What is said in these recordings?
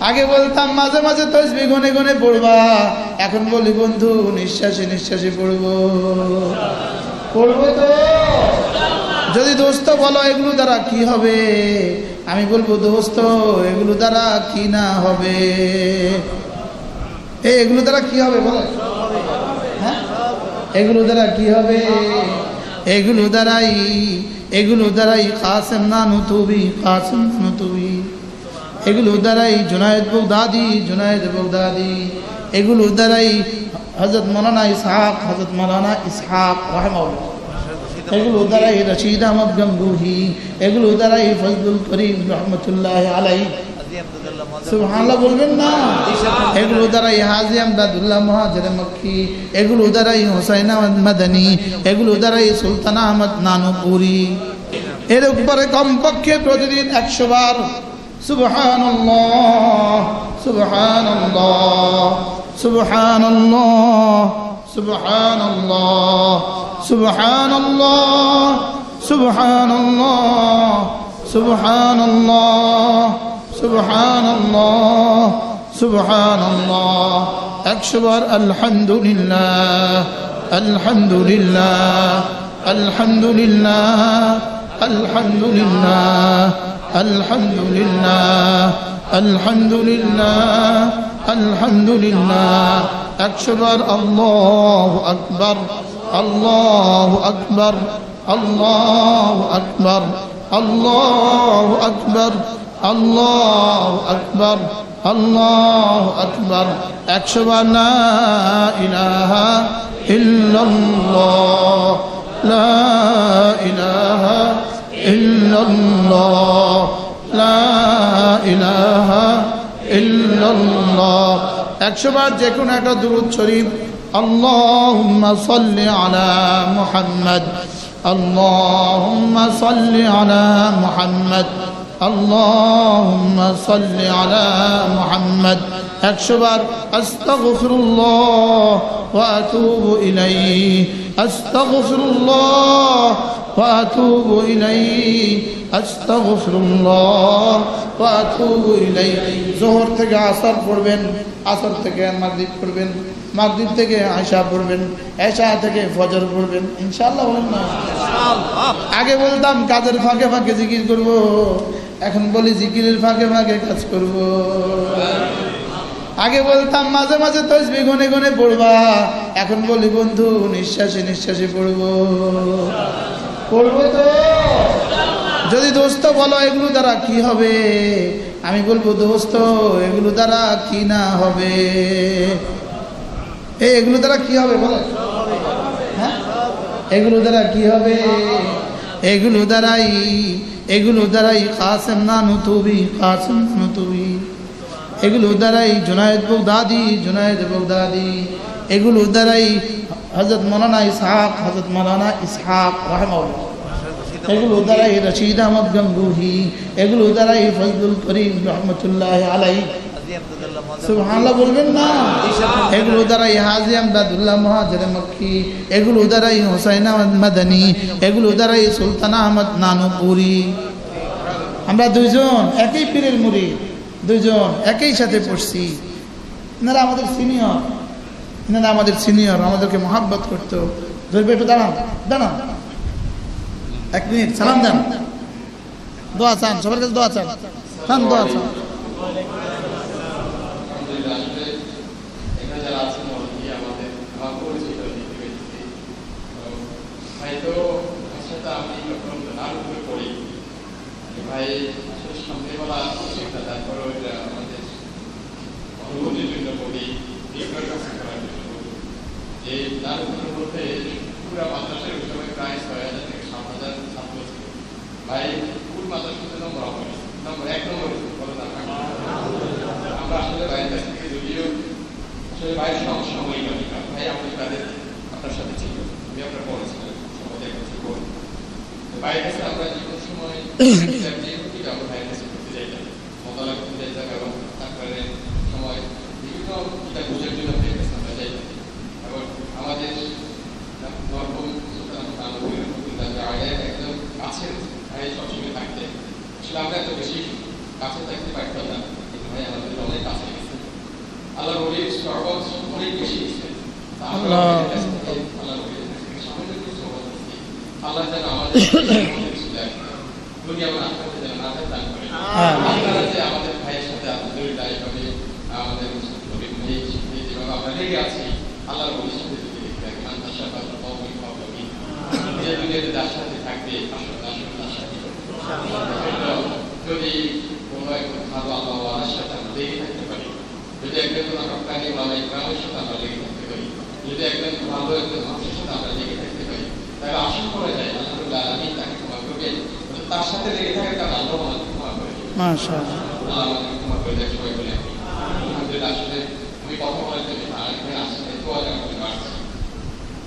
আগে বলতাম, মাঝে মাঝে তসবি গনে গনে পড়বা। এখন বলি, বন্ধু, নিঃশ্বাসে নিঃশ্বাসে পড়ব। পড়ব তো। যদি দোস্ত বলো, এগুলো দ্বারা কি হবে? আমি বলব, দোস্ত, এগুলো দ্বারা কি না হবে? এ এগুলো দ্বারা কি হবে? বলো। হ্যাঁ? এগুলো দ্বারা কি হবে? এগুলো দ্বারাই এগুলো দ্বারাই কাসেম না নতুবি কাসেম না নতুবি। এগুলো দ্বারাই জুনায়দ বগদাদি জুনায়দ বগদাদি। এগুলো দ্বারাই হজরত মৌলানা ইসহাক হজরত মৌলানা ইসহাক রহমাউল্লাহ এগুলো দ্বারাই রশিদ আহমদ গঙ্গুহি, এগুলো দ্বারাই ফজলুল করিম রহমতুল্লাহ আলাই সুবহানাল্লাহ বলবেন না? আমদাদুল্লাহ হোসাইন আহমদ নানুপুরি। এর উপরে কমপক্ষে প্রতিদিন একশো বার سبحان الله سبحان الله سبحان الله سبحان الله سبحان الله سبحان الله سبحان الله سبحان الله سبحان الله أكبر الحمد لله الحمد لله الحمد لله. الحمد لله الحمد لله الحمد لله الحمد لله أكبر الله أكبر الله أكبر الله أكبر الله أكبر الله أكبر الله أكبر أكبر لا إله إلا الله لا إله إلا الله ইলাহা ইল্লাল্লাহ লা ইলাহা ইল্লাল্লাহ একশো বার যে কোনো একটা দুরুদ শরীফ اللهم صل على محمد اللهم صل على محمد اللهم صل على محمد একশো বার আস্তাগফিরুল্লাহ ওয়া আতুবু ইলাইহি আস্তাগফিরুল্লাহ আতুবু ইলাইহি আস্তাগফিরুল্লাহ ওয়া আতুবু ইলাইহি যোহর থেকে আসর পড়বেন, আসর থেকে মাগরিব পড়বেন, মাগরিব থেকে আয়সা পড়বেন এশা থেকে ফজর পড়বেন। ইনশাআল্লাহ বলেন না? আগে বলতাম, কাজের ফাঁকে ফাঁকে জিকির করব। এখন বলি, জিকিরের ফাঁকে ফাঁকে কাজ করব। আগে বলতাম, মাঝে মাঝে তসবি গনে গনে পড়বা। এখন বলি, বন্ধু, নিঃশ্বাসে নিঃশ্বাসে পড়ব। পড়ব তো। যদি দোস্ত বলো এগুলো দ্বারা কি হবে? আমি বলব, দোস্ত, এগুলো দ্বারা কি না হবে? এ, এগুলো দ্বারা কি হবে বলো। হ্যাঁ? এগুলো দ্বারা কি হবে? এগুলো দ্বারাই এগুলো দ্বারাই কাসেম না নতুবি, কাসেম না নতুবি। এগুলো দ্বারাই জুনায়দ বগদাদি জুনায়দ বগদাদি। এগুলো দ্বারাই হজরত মৌলানা ইসহাক হজরত মৌলানা ইসহাক রহমাউল্লাহ এগুলো দ্বারাই রশিদ আহমদ গঙ্গুহি, এগুলো দ্বারাই ফজলুল করিম রহমতুল্লাহ আলাই সুবহানাল্লাহ বলবেন না? এগুলো দ্বারাই হাজি আমদাদুল্লাহ মহাজের মক্কি, এগুলো দ্বারাই হোসাইন আহমদ মাদানি, এগুলো দ্বারাই সুলতান আহমদ নানুপুরি। আমরা দুইজন একই পীরের মুড়ি, দুইজন একই সাথে পড়ছি। এনারা আমাদের সিনিয়র না আমাদের সিনিয়র আমাদেরকে মহাব্বত করতো ধরবে একটু, দাঁড়ান দাঁড়ান। এক মিনিট, সালাম দেন। দোয়া চান, সবার কাছে দোয়া চান। চান দোয়া চান। ভাই তার উপরে বলতে পুরা মাদ্রাসার ওই প্রায় ছয় হাজার থেকে সাত হাজার ছাত্র ছিল ভাই পুরো মাদ্রাসাতে নম্বর নম্বর এক নম্বর বলো আমরা আসলে বাইরের কাছ থেকে যদিও আসলে বাইরের সমস্যা হয়ে গেল ভাই আমাদের তাদের আপনার সাথে ছিল। আমি আপনার পরে ছিলাম সমাজের কাছে পড়ি বাইরের কাছে আমরা কোনো সময় আছেন ভাই সবসময় থাকতে। আসলে আমরা এত বেশি কাছে থাকতে পারতাম না ভাই আমাদের অনেক কাছে গেছে। আল্লাহ রবি সর্বোচ্চ অনেক বেশি গেছে আল্লাহ। আমাদের সাথে থাকবে, যদি কোনো একজন সাথে আমরা ভালো করা ক্ষমা করে দেয় বলে আসলে আমি কথা বলার জন্য না, এখানে আসলে।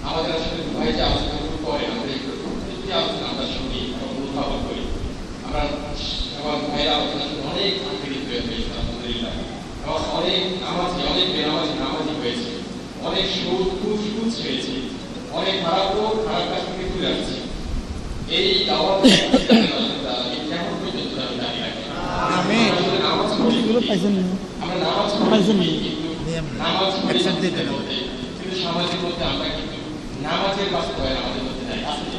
আমাদের আসলে আলোচনা শুরু করে আমাদের এই প্রত্যেকটি আলোচনা আমরা শুনি এবং উদ্ভাবন করি আমরা আমার ভাইয়ের আলোচনা শুনে অনেক আন্তরিক হয়ে হয়েছে আলহামদুলিল্লাহ এবং অনেক নামাজি অনেক বেনামাজি নামাজি হয়েছে অনেক সুদ খুব সুদ ছেড়েছে অনেক খারাপ লোক খারাপ কাজ থেকে দূরে আসছে এই দাওয়াত কেমন পর্যন্ত আমি দাঁড়িয়ে রাখি আমিন। আসলে নামাজ পড়ি এগুলো পাইছেন না? আমরা নামাজ পড়ি পাইছেন না? কিন্তু নামাজ পড়ি মসজিদের মধ্যে। কিন্তু মধ্যে আমরা কিন্তু নামাজের বাস্তবায়ন আমাদের মধ্যে নাই। কি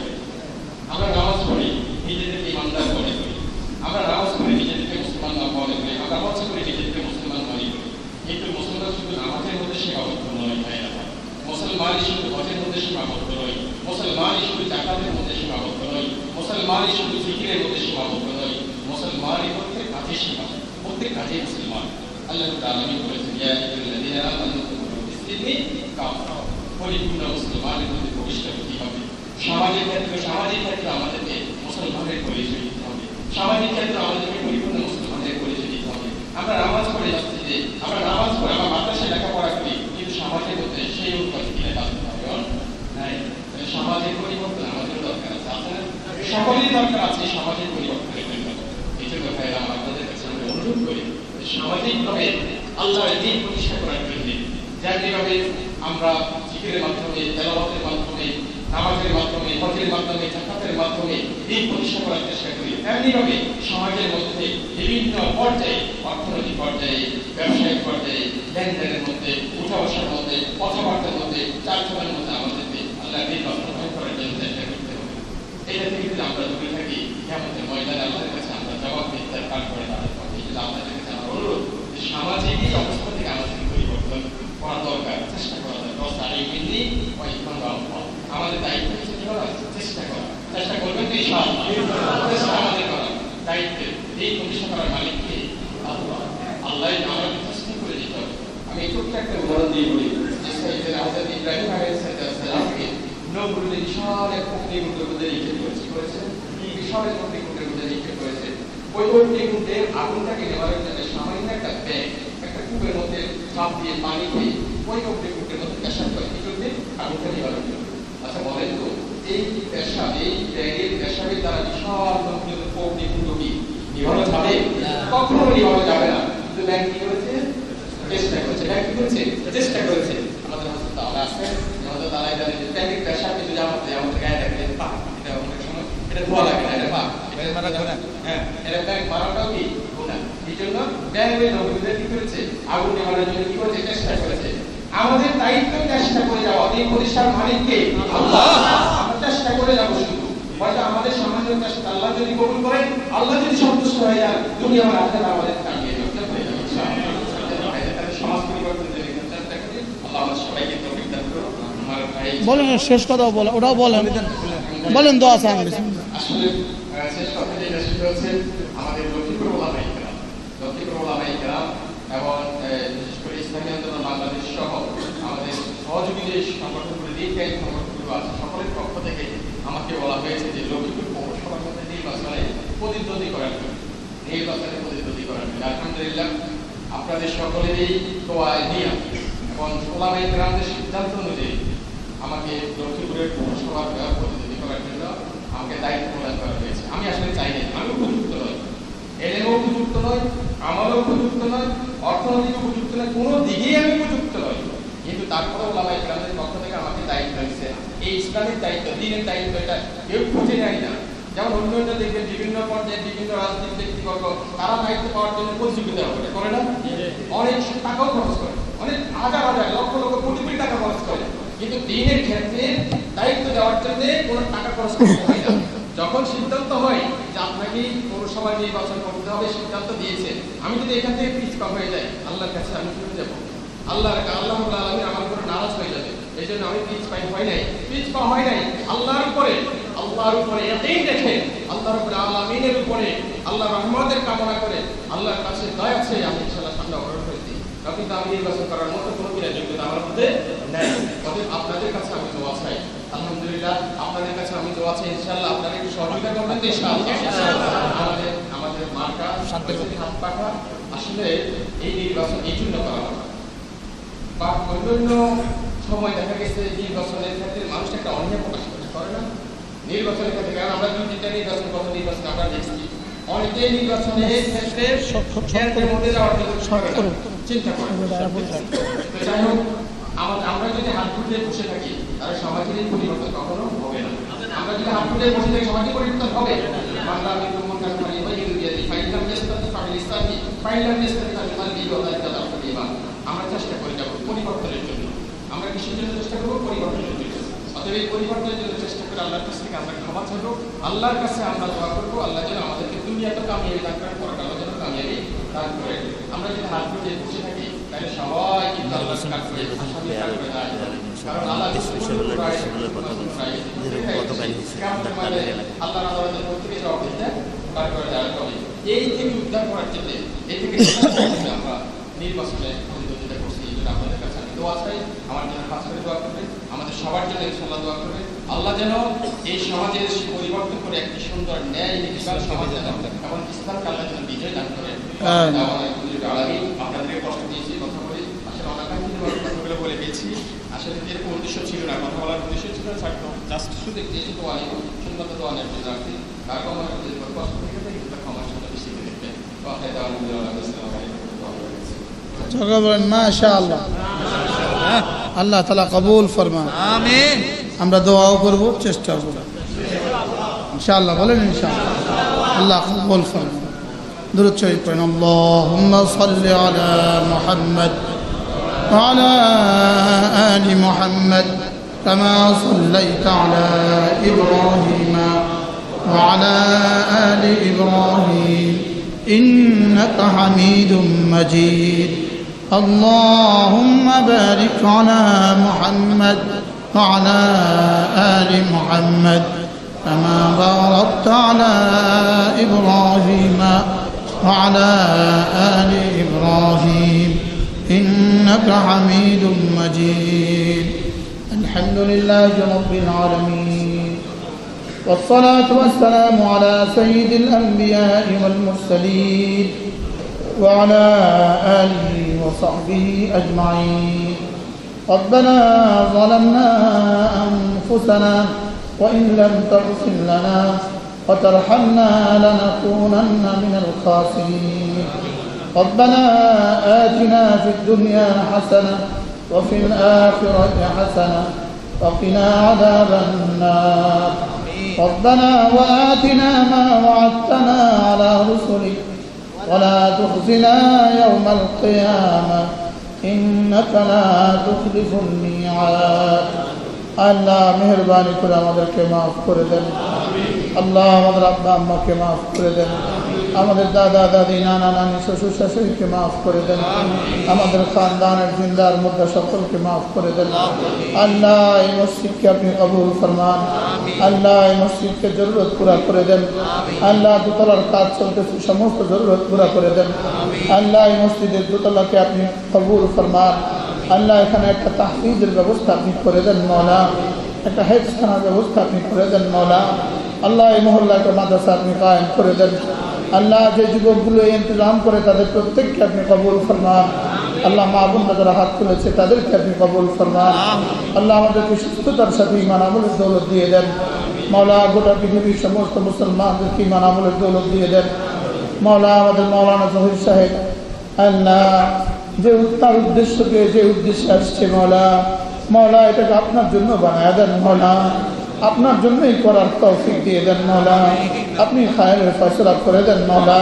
আমরা নামাজ পড়ি, নিজেদেরকে ইমানদার মনে করি। আমরা নামাজ পড়ি, নিজেদেরকে মুসলমান না মনে করি। আমরা হজ করি নিজেদেরকে মুসলমান মনে করি। কিন্তু মুসলমান শুধু নামাজের মধ্যে সীমাবদ্ধ নয়, ভাই না মুসলমানই শুধু হজের মধ্যে সীমাবদ্ধ নয়। মুসলমানই শুধু জাকাতের মধ্যে সীমাবদ্ধ নয়। মুসলমানই শুধু জিকিরের মধ্যে সীমাবদ্ধ নয়। মুসলমানই প্রত্যেক কাজে সীমা প্রত্যেক কাজে মুসলমান। আল্লাহ তাআলা বলেছেন ইয়া কাফা পরিপূর্ণ মুসলমানের মধ্যে প্রবেশ করতে হবে সামাজিক ক্ষেত্রে সামাজিক ক্ষেত্রে আমাদেরকে মুসলমানের পরিচয় দিতে হবে সামাজিক ক্ষেত্রে আমাদেরকে পরিপূর্ণ মুসলমানের পরিচয় দিতে হবে আমরা নামাজ পড়ে যাচ্ছি যে আমরা নামাজ পড়ে আমরা মাদ্রাসায় লেখাপড়া করি কিন্তু সমাজের মধ্যে সেই অনুপাতে কিনে হবে নাই সমাজের পরিবর্তন আমাদের দরকার আছে আপনার সকলেরই দরকার আছে সমাজের পরিবর্তনের জন্য এই জন্য ভাইরা আমার কাছে অনুরোধ করি সামাজিকভাবে আল্লাহর দিন প্রতিষ্ঠা করার যেভাবে আমরা জিকিরের মাধ্যমে তেলাওয়াতের মাধ্যমে, নামাজের মাধ্যমে হজের মাধ্যমে, জাকাতের মাধ্যমে দিন প্রতিষ্ঠা করার চেষ্টা করি। তেমনিভাবে সমাজের মধ্যে বিভিন্ন পর্যায়ে, অর্থনৈতিক পর্যায়ে, ব্যবসায়িক পর্যায়ে, লেনদেনের মধ্যে উঠা বসার মধ্যে, কথাবার্তার মধ্যে চারচমের মধ্যে আমাদেরকে আল্লাহ দিন বাস্তবায়ন করার জন্য চেষ্টা করতে হবে। এটা থেকে যদি আমরা দূরে থাকি কেমন ময়দানে আমাদের কাছে আমরা জবাব দিতে কাজ করে তাদের পক্ষে, যদি আপনাদের কাছে আমার অনুরোধ সামাজিক অবস্থা থেকে আমাদের পরিবর্তন করা দরকার চেষ্টা করা দরকার তার এই বিন্দি ইমান আমাদের দায়িত্ব হচ্ছে কি করা চেষ্টা করা চেষ্টা করবেন তো ইনশাআল্লাহ চেষ্টা আমাদের করা দায়িত্বের এই প্রতিষ্ঠা করার মালিক কে আল্লাহ আল্লাহ আমাদের চেষ্টা করে দিতে হবে আমি ছোট্ট একটা উদাহরণ দিয়ে বলি যে সাইয়েদ হযরত ইব্রাহিম আলাইহিস সালামকে নবরুল বিশাল এক অগ্নিকুণ্ডের মধ্যে নিক্ষেপ করেছে করেছে বিশাল এক অগ্নিকুণ্ডের মধ্যে নিক্ষেপ করেছে ওই অগ্নিকুণ্ডে আগুনটাকে নেওয়ার জন্য সামান্য একটা ব্যাগ একটা কূপের মধ্যে চাপ দিয়ে পানি দিয়ে ওই অগ্নিকুণ্ডের মধ্যে পেশাব করে কি করবে আগুনটা নেওয়ার আচ্ছা বলেন তো এই পেশাব এই ব্যাগের পেশাবের দ্বারা বিশাল অগ্নিকুণ্ড কি নিভানো যাবে? কখনো নিভানো যাবে না। কিন্তু ব্যাগ কি করেছে? চেষ্টা করেছে। ব্যাগ কি করেছে? চেষ্টা করেছে। আমাদের হসপিটাল তাহলে আছে আমাদের জানে যে ব্যাগের পেশাব কিছু আমাদের আমাদের গায়ে রাখলে পা এটা অনেক সময় এটা ধোয়া লাগে না এটা পা হ্যাঁ এটা ব্যাগ মারাটাও কি? এই জন্য ব্যাগ নবীরা কি করেছে? আগুন নেভানোর জন্য কি করেছে? চেষ্টা করেছে। আমাদের দায়িত্ব চেষ্টা করে যাওয়া। এই প্রতিষ্ঠার মালিককে আল্লাহ। চেষ্টা করে যাব শুধু। হয়তো আমাদের সামান্য চেষ্টা আল্লাহ যদি কবুল করেন আল্লাহ যদি সন্তুষ্ট হয়ে যান তুমি আমার আখের আমাদের ইনশাআল্লাহ। সমাজ পরিবর্তন যদি চেষ্টা করি আল্লাহ সবাইকে তৌফিক দান করুন। বলেন শেষ কথাও বলেন ওটাও বলেন। বলেন। দোয়া আসলে আহ, শেষ কথা যেটা সেটা হচ্ছে আমাদের লক্ষ্মীপুর ওলামাই কেরাম লক্ষ্মীপুর ওলামাই কেরাম এবং আহ, বিশেষ করে ইসলামী আন্দোলন বাংলাদেশ সহ আমাদের সহযোগী যে সংগঠনগুলো নিয়ে এবং সিদ্ধান্ত অনুযায়ী আমাকে লক্ষ্মীপুরের পৌরসভার করার জন্য আমাকে দায়িত্ব প্রদান করা হয়েছে। আমি আসলে চাই না, আমি উপযুক্ত নই। এলেমও উপযুক্ত নয় আমারও উপযুক্ত নয় অর্থনৈতিক উপযুক্ত নয় কোনো দিকেই আমি উপযুক্ত নই। কিন্তু তারপরেও ওলামাই গ্রামের পক্ষ থেকে আমাকে দায়িত্ব দিচ্ছে এই ইসলামের দায়িত্ব, দিনের দায়িত্ব এটা কেউ খুঁজে নেয় না। যেমন অন্য অন্য দেখবেন বিভিন্ন পর্যায়ে বিভিন্ন রাজনৈতিক ব্যক্তিবর্গ, তারা দায়িত্ব পাওয়ার জন্য প্রতিযোগিতা করে করে না? অনেক টাকাও খরচ করে, অনেক হাজার হাজার, লক্ষ লক্ষ কোটি কোটি টাকা খরচ করে। কিন্তু দিনের ক্ষেত্রে দায়িত্ব দেওয়ার জন্য কোনো টাকা খরচ করতে হয় না। যখন সিদ্ধান্ত হয় যে আপনাকে পৌরসভায় নির্বাচন করতে হবে, সিদ্ধান্ত দিয়েছে, আমি যদি এখান থেকে পিছপা হয়ে যাই, আল্লাহর কাছে আমি ফিরে যাব। আল্লাহ আল্লাহ আলমী আমার উপরে নারাজ হয়ে যাবে। এই জন্য আমি পিছ পাই হয় নাই। পিছ পা হয় নাই। আল্লাহর উপরে আল্লাহর উপরে এতেই দেখে আল্লাহর উপরে আল্লামিনের উপরে আল্লাহ রহমতের কামনা করে আল্লাহর কাছে দয়া আছে আমি ইনশাল্লাহ সামনে অগ্রসর হয়েছি। কিন্তু আমি নির্বাচন করার মতো কোনো কিনা যোগ্যতা আমার মধ্যে নেই। অতএব আপনাদের কাছে আমি দোয়া চাই। আলহামদুলিল্লাহ আপনাদের কাছে আমি দোয়া চাই ইনশাল্লাহ আপনারা একটু সহযোগিতা করবেন তো আমাদের আমাদের মার্কা শান্তি হাত পাখা আসলে এই নির্বাচন এই জন্য করা হয় বা অন্যান্য সময় দেখা গেছে নির্বাচনের ক্ষেত্রে মানুষ একটা অনীহা প্রকাশ করে করে না। নির্বাচনের ক্ষেত্রে কারণ আমরা দুই নির্বাচন কত নির্বাচন আমরা দেখছি। অনেকেই নির্বাচনের মধ্যে যাওয়ার জন্য চিন্তা করে। যাই হোক আমরা যদি হাত ফুটে বসে থাকি তাহলে সমাজের পরিবর্তন কখনো হবে না। আমরা যদি হাত ফুটে বসে থাকি সমাজের পরিবর্তন হবে? বাংলা কিন্তু মন কাজ করি ফাইলাম ইসলামি ফাইলাম বিগত দাদা প্রতিমা আমরা চেষ্টা করি যাব পরিবর্তনের জন্য আমরা কিসের জন্য চেষ্টা করব পরিবর্তনের জন্য অতএব এই পরিবর্তনের জন্য চেষ্টা করে আল্লাহর কাছ থেকে আমরা ক্ষমা চাইব। আল্লাহর কাছে আমরা দোয়া করব আল্লাহ যেন আমাদেরকে দুনিয়াতে কামিয়াবি দান করেন পরকালে যেন কামিয়াবি দান করে। আমরা যদি হাত ধরে বসে থাকি তাহলে সবাই কিন্তু আল্লাহর কারণ আল্লাহ আল্লাহর আদালতের পার করে দেওয়া হবে এই থেকে উদ্ধার করার জন্য এই থেকে আমরা নির্বাচনে প্রতিদ্বন্দ্বিতা করছি এই জন্য আপনাদের কাছে আমি দোয়া চাই আমার জন্য কাজ করে দোয়া করবেন আমাদের সবার জন্য ইনশাল্লাহ দোয়া করবেন আল্লাহ যেন এই সমাজের পরিবর্তন করে একটি সুন্দর ন্যায় নির্বাচন সমাজ যেন এবং ইসলামকে আল্লাহ যেন বিজয় দান করে। আপনাদেরকে কষ্ট দিয়েছি কথা বলি। আসলে অনাকাঙ্ক্ষিত কথাগুলো বলে গেছি। আসলে এরকম উদ্দেশ্য ছিল না কথা বলার উদ্দেশ্য ছিল না জাস্ট শুধু একটি দোয়া নিব সুন্দর দোয়া নেব রাখছি কারণ আমার কষ্ট থেকে ক্ষমার সাথে বেশি দেওয়া আসসালামু। আলাইকুম জগা বলেন আল্লাহ আল্লাহ তালা কবুল ফরমান আমিন আমরা দোয়াও করব চেষ্টাও করব ইনশাআল্লাহ বলেন ইনশাআল্লাহ আল্লাহ কবুল ফরমান درود شريف পড়েন اللهم صل على محمد وعلى آل محمد كما صليت على إبراهيم وعلى آل إبراهيم إنك حميد مجيد اللهم بارك على محمد وعلى آل محمد كما باركت على إبراهيم وعلى آل إبراهيم. إنك حميد مجيد. الحمد لله رب العالمين. والصلاة والسلام على سيد الأنبياء والمرسلين. وعلى آله وصحبه أجمعين. ربنا ظلمنا أنفسنا وإن لم تغفر لنا وترحمنا لنكونن من الخاسرين. ربنا آتنا في الدنيا حسنة وفي الآخرة حسنة وقنا عذاب النار. ربنا وآتنا ما وعدتنا على رسلك ولا تخزنا يوم القيامة إنك لا تخلف الميعاد আল্লাহ মেহরবানি করে আমাদেরকে মাফ করে দেন আল্লাহ আমাদের আব্বা আম্মাকে মাফ করে দেন আমাদের দাদা, দাদি, নানা, নানি, শ্বশুর, শাশুড়িকে মাফ করে দেন। আমাদের খানদানের জিন্দার মধ্যে সকলকে মাফ করে দেন। আল্লাহ এই মসজিদকে আপনি কবুল ফরমান। আল্লাহ এই মসজিদকে জরুরত পুরা করে দেন। আল্লাহ দুতলার কাজ চলতেছে, সমস্ত জরুরত পুরা করে দেন। আল্লাহ এই মসজিদের দোতলাকে আপনি কবুল ফরমান। আল্লাহ এখানে একটা তাহফিজের ব্যবস্থা আপনি করে দেন মৌলা একটা হেফখানার ব্যবস্থা আপনি করে দেন মৌলা আল্লাহ এই মহল্লাকে মাদ্রাসা আপনি কায়েম করে দেন। আল্লাহ যে যুবকগুলো এই ইন্তজাম করে তাদের প্রত্যেককে আপনি কবুল ফরমান। আল্লাহ মা বোনরা যারা হাত তুলেছে তাদেরকে আপনি কবুল ফরমান। আল্লাহ আমাদেরকে সুস্থতার সাথে ইমান আমলের দৌলত দিয়ে দেন। মৌলা গোটা পৃথিবীর সমস্ত মুসলমানদেরকে ইমান আমলের দৌলত দিয়ে দেন। মৌলা আমাদের মৌলানা জহির সাহেব, আল্লাহ যে তার উদ্দেশ্যকে, যে উদ্দেশ্যে আসছে মৌলা মৌলা এটাকে আপনার জন্য বানায় দেন মৌলা আপনার জন্যই করার তৌফিক দিয়ে দেন মৌলা আপনি খায়ের ফসলা করে দেন মৌলা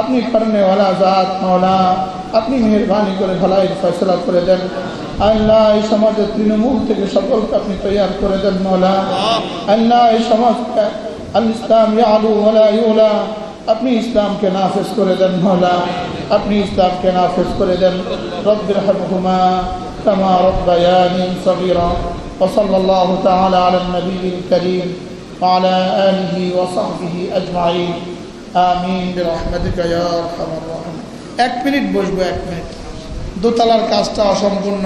আপনি করনেওয়ালা জাত মৌলা আপনি মেহরবানি করে ভলাইয়ের ফসলা করে দেন আল্লাহ এই সমাজের তৃণমূল থেকে সকলকে আপনি তৈয়ার করে দেন মৌলা আল্লাহ এই সমাজকে আল ইসলাম আলু ওলা ইউলা আপনি ইসলামকে নাফেজ করে দেন মৌলা আপনি ইসলামকে নাফেজ করে দেন রব্বির হামহুমা كما ربياني صغيرا وصلى الله تعالى على النبي الكريم وعلى آله وصحبه أجمعين آمين برحمتك يا أرحم الراحمين এক মিনিট বসবো এক মিনিট দোতলার কাজটা অসম্পূর্ণ